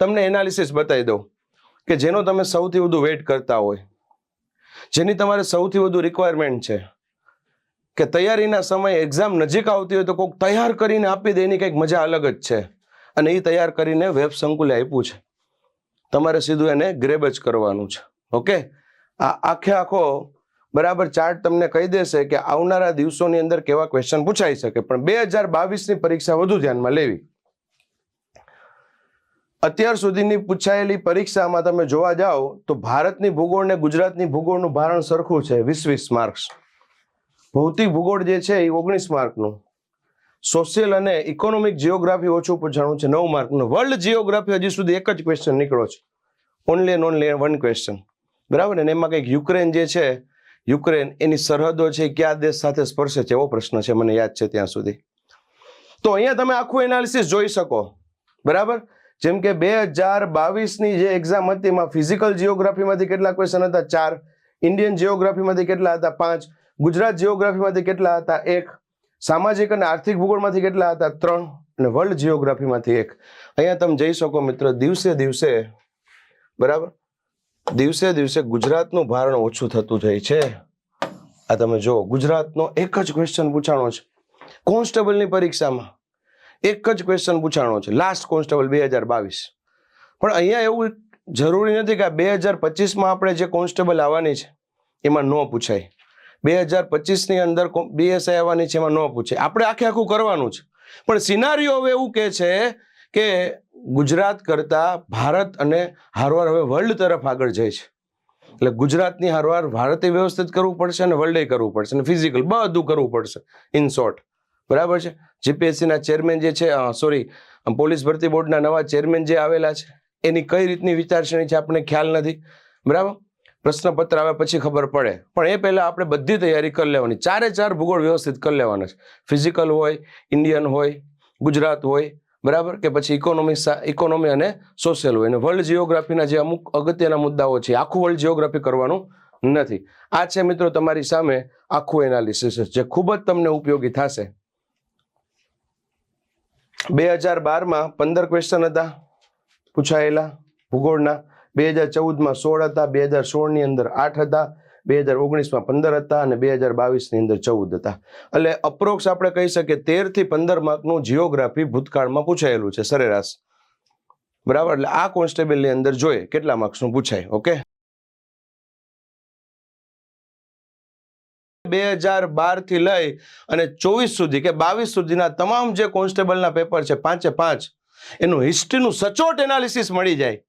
તમને એનાલિસિસ બતાવી દઉં કે જેનો તમે સૌથી વધુ વેઇટ કરતા હોય, જેની તમારે સૌથી વધુ રિક્વાયરમેન્ટ છે, કે તૈયારીના સમયે એક્ઝામ નજીક આવતી હોય તો કોઈક તૈયાર કરીને આપી દે, એની કંઈક મજા અલગ જ છે. અને એ તૈયાર કરીને વેબ સંકુલે આપ્યું છે. તમારે સીધું એને ગ્રેબ જ કરવાનું છે. ઓકે આ આખે આખો બરાબર ચાર્ટ તમને કહી દેશે કે આવનારા દિવસોની અંદર કેવા ક્વેશ્ચન પૂછાઈ શકે. પણ બે હજાર બાવીસની પરીક્ષા વધુ ધ્યાનમાં લેવી. અત્યાર સુધીની પૂછાયેલી પરીક્ષામાં તમે જોવા જાઓ તો ભારતની ભૂગોળ ને ગુજરાતની ભૂગોળનું ભારણ સરખું છે વીસ વીસ માર્ક્સ. ભૌતિક ભૂગોળ જે છે એ ઓગણીસ માર્કનું. સોશિયલ અને ઇકોનોમિક જીઓગ્રાફી ઓછું પૂછાણું છે, નવ માર્કનું. વર્લ્ડ જીઓગ્રાફી હજી સુધી એક જ ક્વેશ્ચન નીકળ્યો છે. Only and only one question બરાબર? ને એમાં કંઈક યુક્રેન જે છે, યુક્રેન એની સરહદો છે, કયા દેશ સાથે સ્પર્શે છે, એવો પ્રશ્ન છે, મને યાદ છે ત્યાં સુધી. તો અહીંયા તમે આખું એનાલિસિસ જોઈ શકો. બરાબર? જેમ કે બે હજાર બાવીસની જે એક્ઝામ હતી, એમાં ફિઝિકલ જિયોગ્રાફીમાંથી કેટલા ક્વેશ્ચન હતા? ચાર. ઇન્ડિયન જિયોગ્રાફીમાંથી કેટલા હતા? પાંચ. ગુજરાત જિયોગ્રાફીમાંથી કેટલા હતા? એક. સામાજિક અને આર્થિક ભૂગોળમાંથી કેટલા હતા? ત્રણ. અને વર્લ્ડ જિયોગ્રાફીમાંથી એક. અહીંયા તમે જઈ શકો મિત્ર, દિવસે દિવસે, બરાબર? દિવસે દિવસે ગુજરાતનું ભારણ ઓછું થતું જાય છે. આ તમે જુઓ, ગુજરાતનો એક જ ક્વેશ્ચન પૂછાણો છે. કોન્સ્ટેબલની પરીક્ષામાં એક જ ક્વેશ્ચન પૂછાણો છે. લાસ્ટ કોન્સ્ટેબલ બે હજાર બાવીસ. પણ અહીંયા એવું જરૂરી નથી કે બે હજાર પચીસમાં આપણે જે કોન્સ્ટેબલ આવવાની છે, એમાં ન પૂછાય. બે હજાર પચીસની અંદર બીએસઆઈ આવવાની છે, એમાં ન પૂછાય. આપણે આખે આખું કરવાનું છે. પણ સિનારીઓ હવે એવું કહે છે કે ગુજરાત કરતાં ભારત અને હારવાર હવે વર્લ્ડ તરફ આગળ જાય છે. એટલે ગુજરાતની હારવાર ભારતે વ્યવસ્થિત કરવું પડશે અને વર્લ્ડે કરવું પડશે અને ફિઝિકલ બધું કરવું પડશે. ઇન શોર્ટ બરાબર છે? જીપીએસસીના ચેરમેન જે છે સોરી પોલીસ ભરતી બોર્ડના નવા ચેરમેન જે આવેલા છે, એની કઈ રીતની વિચારસરણી છે આપણને ખ્યાલ નથી? બરાબર? પ્રશ્નપત્ર આવે પછી ખબર પડે. પણ એ પહેલાં આપણે બધી તૈયારી કરી લેવાની. ચારે ચાર ભૂગોળ વ્યવસ્થિત કરી લેવાના છે. ફિઝિકલ હોય ઇન્ડિયન હોય, ગુજરાત હોય, બરાબર? કે પછી ઇકોનોમી ઇકોનોમી અને સોશિયલ હોય. અને વર્લ્ડ જિયોગ્રાફીના જે અમુક અગત્યના મુદ્દાઓ છે, આખું વર્લ્ડ જિયોગ્રાફી કરવાનું નથી. આ છે મિત્રો તમારી સામે આખું એનાલિસિસ જે ખૂબ જ તમને ઉપયોગી થશે. બે હજાર બારમાં પંદર ક્વેશ્ચન હતા પૂછાયેલા ભૂગોળના. બે હજાર ચૌદમાં સોળ હતા, બે હજાર સોળની અંદર આઠ હતા, બે હજાર ઓગણીસમાં પંદર હતા અને બે હજાર બાવીસની અંદર ચૌદ હતા. એટલે અપ્રોક્સ આપણે કહી શકીએ તેરથી પંદર માર્કનું જીઓગ્રાફી ભૂતકાળમાં પૂછાયેલું છે, સરેરાશ. બરાબર? એટલે આ કોન્સ્ટેબલની અંદર જોઈએ કેટલા માર્ક્સનું પૂછાય ઓકે બે હજાર બારથી લઈ અને ચોવીસ સુધી કે બાવીસ સુધીના તમામ જે કોન્સ્ટેબલના પેપર છે પાંચે પાંચ, એનું હિસ્ટ્રીનું સચોટ એનાલિસિસ મળી જાય.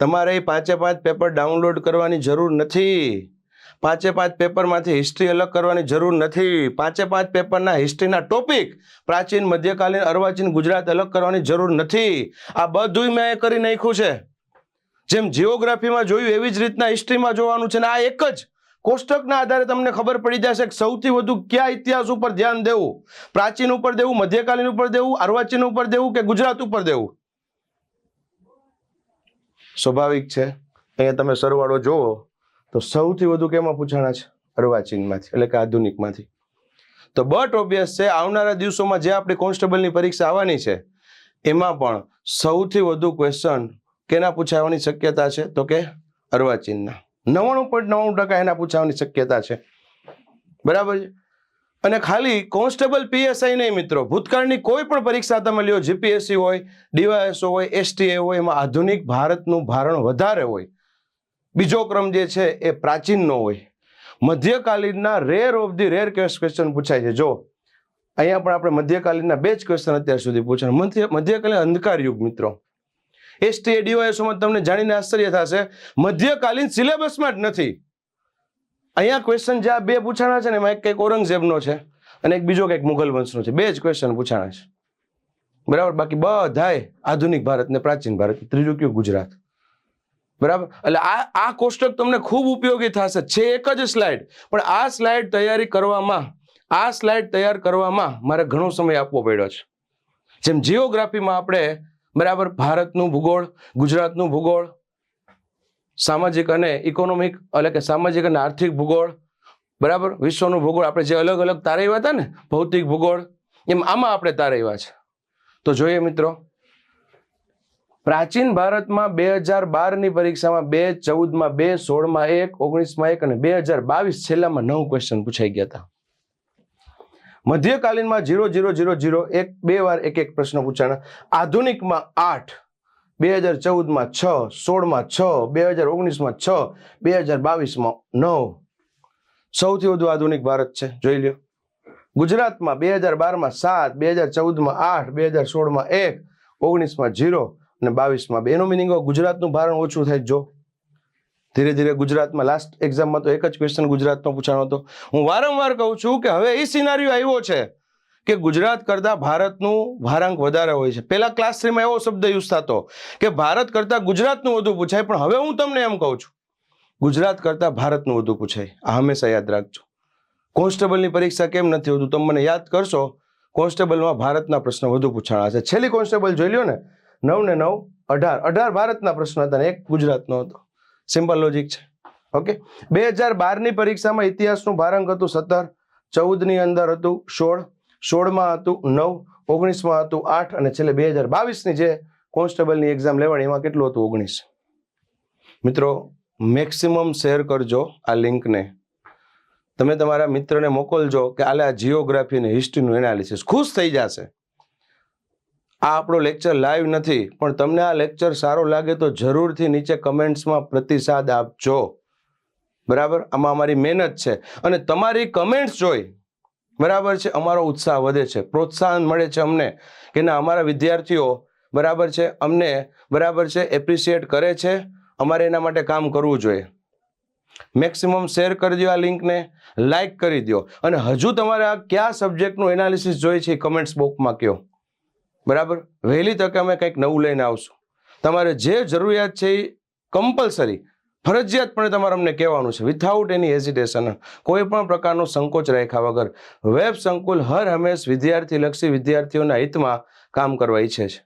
તમારે એ પાંચે પાંચ પેપર ડાઉનલોડ કરવાની જરૂર નથી. પાંચે પાંચ પેપરમાંથી હિસ્ટ્રી અલગ કરવાની જરૂર નથી. પાંચે પાંચ પેપરના હિસ્ટ્રીના ટોપિક પ્રાચીન, મધ્યકાલીન, અર્વાચીન, ગુજરાત અલગ કરવાની જરૂર નથી. આ બધું મેં કરી નાખ્યું છે. જેમ જીઓગ્રાફીમાં જોયું, એવી જ રીતના હિસ્ટ્રીમાં જોવાનું છે ને આ એક જ કોષ્ટકના આધારે તમને ખબર પડી જશે કે સૌથી વધુ કયા ઇતિહાસ ઉપર ધ્યાન દેવું? પ્રાચીન ઉપર દેવું, મધ્યકાલીન ઉપર દેવું અર્વાચીન ઉપર દેવું કે ગુજરાત ઉપર દેવું? સ્વાભાવિક છે. અહીંયા તમે સરવાળો જોવો, તો સૌથી વધુ કેમાં પૂછાણા છે? અર્વાચીનમાંથી એટલે કે આધુનિકમાંથી. તો બટ ઓબ્વિયસ છે, આવનારા દિવસોમાં જે આપણી કોન્સ્ટેબલની પરીક્ષા આવવાની છે, એમાં પણ સૌથી વધુ ક્વેશ્ચન કેના પૂછાવાની શક્યતા છે? તો કે અર્વાચીનના નવ્વાણું પોઈન્ટ નવ્વાણું ટકા એના પૂછાવાની શક્યતા છે. બરાબર છે? અને ખાલી કોન્સ્ટેબલ પીએસઆઈ નહીં મિત્રો, ભૂતકાળની કોઈ પણ પરીક્ષા તમે લ્યો, જીપીએસસી હોય, ડીવાયએસઓ હોય, એસટીએ હોય, એમાં આધુનિક ભારતનું ભારણ વધારે હોય. બીજો ક્રમ જે છે એ પ્રાચીનનો હોય. મધ્યકાલીનના rare of the rare question પૂછાય છે. જો, અહીંયા પણ આપણે મધ્યકાલીનના બે જ ક્વેશ્ચન અત્યાર સુધી પૂછાય. મધ્ય, મધ્યકાલીન અંધકાર યુગ મિત્રો. એસટી ડીવાયએસઓમાં તમને જાણીને આશ્ચર્ય થશે? મધ્યકાલીન સિલેબસમાં જ નથી. અહીંયા ક્વેશ્ચન જે આ બે પૂછાણા છે ને, એમાં એક કંઈક ઔરંગઝેબનો છે અને એક બીજો કંઈક મુઘલ વંશનો છે. બે જ ક્વેશ્ચન પૂછાણા છે. બરાબર? બાકી બધાય આધુનિક ભારત ને પ્રાચીન ભારત, ત્રીજું કયું? ગુજરાત. બરાબર? એટલે આ આ કોષ્ટક તમને ખૂબ ઉપયોગી થશે. છે એક જ સ્લાઇડ પણ આ સ્લાઇડ તૈયારી કરવામાં, આ સ્લાઇડ તૈયાર કરવામાં મારે ઘણો સમય આપવો પડ્યો છે. જેમ જીઓગ્રાફીમાં આપણે બરાબર? ભારતનું ભૂગોળ, ગુજરાતનું ભૂગોળ, સામાજિક અને ઇકોનોમિક એટલે કે સામાજિક અને આર્થિક ભૂગોળ, બરાબર? વિશ્વનું ભૂગોળ, આપણે જે અલગ અલગ તારવ્યા હતા ને, ભૌતિક ભૂગોળ, એમ આમાં આપણે તારવ્યા છે. તો જોઈએ મિત્રો, પ્રાચીન ભારતમાં બે હજાર બારની પરીક્ષામાં બે ચૌદમાં, બે સોળમાં એક, ઓગણીસમાં એક અને બે હજાર બાવીસ છેલ્લામાં નવ ક્વેશ્ચન પૂછાઈ ગયા હતા. મધ્યકાલીનમાં જીરો ઝીરો ઝીરો ઝીરો એક, બે વાર એક એક પ્રશ્ન પૂછાણા. આધુનિકમાં આઠ, બે હજાર ચૌદમાં છ, સોળમાં છ, બે હજાર ઓગણીસમાં છ, બે હજાર બાવીસમાં નવ. સૌથી વધુ આધુનિક ભારત છે. જોઈ લ્યો. ગુજરાતમાં બે હજાર બારમાં સાત, બે હજાર ચૌદમાં આઠ, બે હજાર સોળમાં એક, ઓગણીસમાં જીરો અને બાવીસમાં બે. એનો મિનિંગ ગુજરાતનું ભારણ ઓછું થાય. જો ધીરે ધીરે ગુજરાતમાં લાસ્ટ એક્ઝામમાં તો એક જ ક્વેશ્ચન ગુજરાતનો પૂછાણો હતો. હું વારંવાર કહું છું કે હવે એ સિનારીઓ આવ્યો છે કે ગુજરાત કરતાં ભારતનું ભારાંક વધારે હોય છે. પહેલા ક્લાસ થ્રીમાં એવો શબ્દ યુઝ થતો કે ભારત કરતાં ગુજરાતનું વધુ પૂછાય, પણ હવે હું તમને એમ કહું છું, ગુજરાત કરતાં ભારતનું વધુ પૂછાય. આ હંમેશા યાદ રાખજો. કોન્સ્ટેબલની પરીક્ષા કેમ નથી હોતું? તમે મને યાદ કરશો, કોન્સ્ટેબલમાં ભારતના પ્રશ્ન વધુ પૂછાણા છે. છેલ્લી કોન્સ્ટેબલ જોઈ લ્યો ને, નવ ને નવ, અઢાર. અઢાર ભારતના પ્રશ્ન હતા ને એક ગુજરાતનો હતો. સિમ્પલ લોજિક છે. ઓકે બે હજાર બારની પરીક્ષામાં ઇતિહાસનું ભારાંક હતું સત્તર, ચૌદની અંદર હતું સોળ, સોળમાં હતું નવ, ઓગણીસમાં હતું આઠ અને છેલ્લે બે હજાર બાવીસની જે કોન્સ્ટેબલની એક્ઝામ લેવાની એમાં કેટલું હતું? ઓગણીસ. મિત્રો મેક્સિમમ શેર કરજો આ લિંકને. તમે તમારા મિત્રને મોકલજો કે આલે આ જીઓગ્રાફી અને હિસ્ટ્રીનું એનાલિસિસ ખુશ થઈ જશે. આ આપણો લેક્ચર લાઈવ નથી, પણ તમને આ લેક્ચર સારો લાગે તો જરૂરથી નીચે કમેન્ટ્સમાં પ્રતિસાદ આપજો. બરાબર? આમાં અમારી મહેનત છે. અને તમારી કમેન્ટ્સ જોઈ, બરાબર છે? અમારો ઉત્સાહ વધે છે. પ્રોત્સાહન મળે છે અમને કે ના, અમારા વિદ્યાર્થીઓ, બરાબર છે? અમને, બરાબર છે? એપ્રિશિએટ કરે છે? અમારે એના માટે કામ કરવું જોઈએ. મેક્સિમમ શેર કરી દો આ લિંકને લાઈક કરી દો અને હજુ તમારે આ કયા સબ્જેક્ટનું એનાલિસિસ જોઈએ છે કમેન્ટ્સ બોક્સમાં કહો બરાબર? વહેલી તકે અમે કંઈક નવું લઈને આવશું. તમારે જે જરૂરિયાત છે એ કમ્પલસરી ફરજિયાતપણે તમારે અમને કહેવાનું છે. વિથઆઉટ એની હેઝિટેશન કોઈ પણ પ્રકારનો સંકોચ રાખ્યા વગર, વેબ સંકુલ હર હંમેશ વિદ્યાર્થીલક્ષી વિદ્યાર્થીઓના હિતમાં કામ કરવા ઈચ્છે છે.